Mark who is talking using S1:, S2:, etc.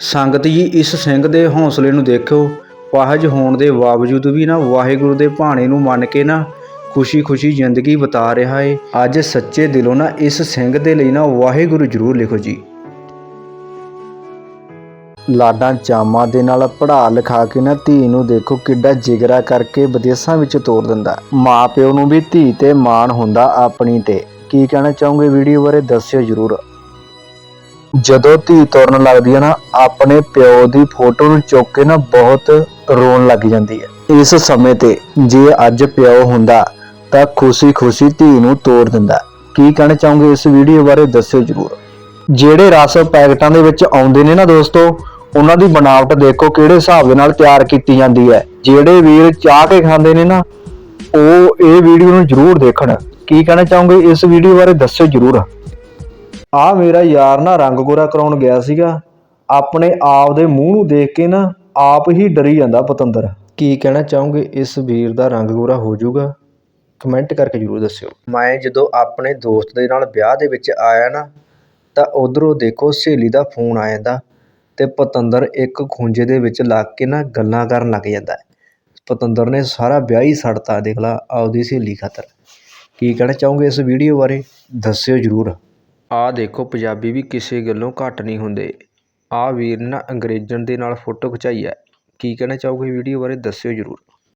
S1: ਸੰਗਤ ਜੀ, ਇਸ ਸਿੰਘ ਦੇ ਹੌਸਲੇ ਨੂੰ ਦੇਖੋ ਪਾਹਜ ਹੋਣ ਦੇ ਬਾਵਜੂਦ ਵੀ ਨਾ ਵਾਹਿਗੁਰੂ ਦੇ ਭਾਣੇ ਨੂੰ ਮੰਨ ਕੇ ਨਾ ਖੁਸ਼ੀ-ਖੁਸ਼ੀ ਜ਼ਿੰਦਗੀ ਬਿਤਾ ਰਿਹਾ ਏ। ਅੱਜ ਸੱਚੇ ਦਿਲੋਂ ਨਾ ਇਸ ਸਿੰਘ ਦੇ ਲਈ ਨਾ ਵਾਹਿਗੁਰੂ ਜ਼ਰੂਰ ਲਿਖੋ ਜੀ। ਲਾਡਾਂ ਚਾਮਾਂ ਦੇ ਨਾਲ ਪੜ੍ਹਾ ਲਿਖਾ ਕੇ ਨਾ ਧੀ ਨੂੰ ਦੇਖੋ ਕਿੱਡਾ ਜਿਗਰਾ ਕਰਕੇ ਵਿਦੇਸ਼ਾਂ ਵਿੱਚ ਤੋਰ ਦਿੰਦਾ। ਮਾਂ ਪਿਓ ਨੂੰ ਵੀ ਧੀ ਤੇ ਮਾਣ ਹੁੰਦਾ ਆਪਣੀ ਤੇ। ਕੀ ਕਹਿਣਾ ਚਾਹੋਗੇ ਵੀਡੀਓ ਬਾਰੇ, ਦੱਸਿਓ ਜ਼ਰੂਰ। ਜਦੋਂ ਧੀ ਤੁਰਨ ਲੱਗਦੀ ਹੈ ਨਾ, ਆਪਣੇ ਪਿਓ ਦੀ ਫੋਟੋ ਨੂੰ ਚੁੱਕ ਕੇ ਨਾ ਬਹੁਤ ਰੋਣ ਲੱਗ ਜਾਂਦੀ ਹੈ। ਇਸ ਸਮੇਂ ਤੇ ਜੇ ਅੱਜ ਪਿਓ ਹੁੰਦਾ ਤਾਂ ਖੁਸ਼ੀ-ਖੁਸ਼ੀ ਧੀ ਨੂੰ ਤੋੜ ਦਿੰਦਾ ਕੀ ਕਹਿਣਾ ਚਾਹੋਗੇ ਇਸ ਵੀਡੀਓ ਬਾਰੇ, ਦੱਸਿਓ ਜਰੂਰ। ਜਿਹੜੇ ਰਸ ਪੈਕਟਾਂ ਦੇ ਵਿੱਚ ਆਉਂਦੇ ਨੇ ਨਾ ਦੋਸਤੋ, ਉਹਨਾਂ ਦੀ ਬਣਾਵਟ ਦੇਖੋ ਕਿਹੜੇ ਹਿਸਾਬ ਦੇ ਨਾਲ ਤਿਆਰ ਕੀਤੀ ਜਾਂਦੀ ਹੈ। ਜਿਹੜੇ ਵੀਰ ਚਾਹ ਕੇ ਖਾਂਦੇ ਨੇ ਨਾ, ਉਹ ਇਹ ਵੀਡੀਓ ਨੂੰ ਜਰੂਰ ਦੇਖਣ। ਕੀ ਕਹਿਣਾ ਚਾਹੋਗੇ ਇਸ ਵੀਡੀਓ ਬਾਰੇ, ਦੱਸਿਓ ਜਰੂਰ। ਆ ਮੇਰਾ ਯਾਰ ਨਾ ਰੰਗ ਗੋਰਾ ਕਰਾਉਣ ਗਿਆ ਸੀਗਾ। ਆਪਣੇ ਆਪ ਦੇ ਮੂੰਹ ਨੂੰ ਦੇਖ ਕੇ ਨਾ ਆਪ ਹੀ ਡਰੀ ਜਾਂਦਾ ਪਤੰਦਰ। ਕੀ ਕਹਿਣਾ ਚਾਹੋਗੇ? ਇਸ ਵੀਰ ਦਾ ਰੰਗ ਗੋਰਾ ਹੋ ਜਾਊਗਾ। ਕਮੈਂਟ ਕਰਕੇ ਜਰੂਰ ਦੱਸਿਓ। ਮੈਂ ਜਦੋਂ ਆਪਣੇ ਦੋਸਤ ਦੇ ਨਾਲ ਵਿਆਹ ਦੇ ਵਿੱਚ ਆਇਆ ਨਾ ਤਾਂ ਉਧਰੋਂ ਦੇਖੋ ਸਹੇਲੀ ਦਾ ਫੋਨ ਆ ਜਾਂਦਾ ਤੇ ਪਤੰਦਰ ਇੱਕ ਖੁੰਝੇ ਦੇ ਵਿੱਚ ਲੱਗ ਕੇ ਨਾ ਗੱਲਾਂ ਕਰਨ ਲੱਗ ਜਾਂਦਾ। ਪਤੰਦਰ ਨੇ ਸਾਰਾ ਵਿਆਹ ਹੀ ਛੱਡਤਾ ਦੇਖ ਲਾ ਆਪਦੀ ਸਹੇਲੀ ਖਾਤਰ। ਕੀ ਕਹਿਣਾ ਚਾਹੋਗੇ ਇਸ ਵੀਡੀਓ ਬਾਰੇ? ਦੱਸਿਓ ਜਰੂਰ। ਆਹ ਦੇਖੋ, ਪੰਜਾਬੀ ਵੀ ਕਿਸੇ ਗੱਲੋਂ ਘੱਟ ਨਹੀਂ ਹੁੰਦੇ। ਆਹ ਵੀਰ ਨਾ ਅੰਗਰੇਜ਼ਨ ਦੇ ਨਾਲ ਫੋਟੋ ਖਿਚਾਈ ਹੈ। ਕੀ ਕਹਿਣਾ ਚਾਹੋਗੇ ਵੀਡੀਓ ਬਾਰੇ, ਦੱਸਿਓ ਜਰੂਰ।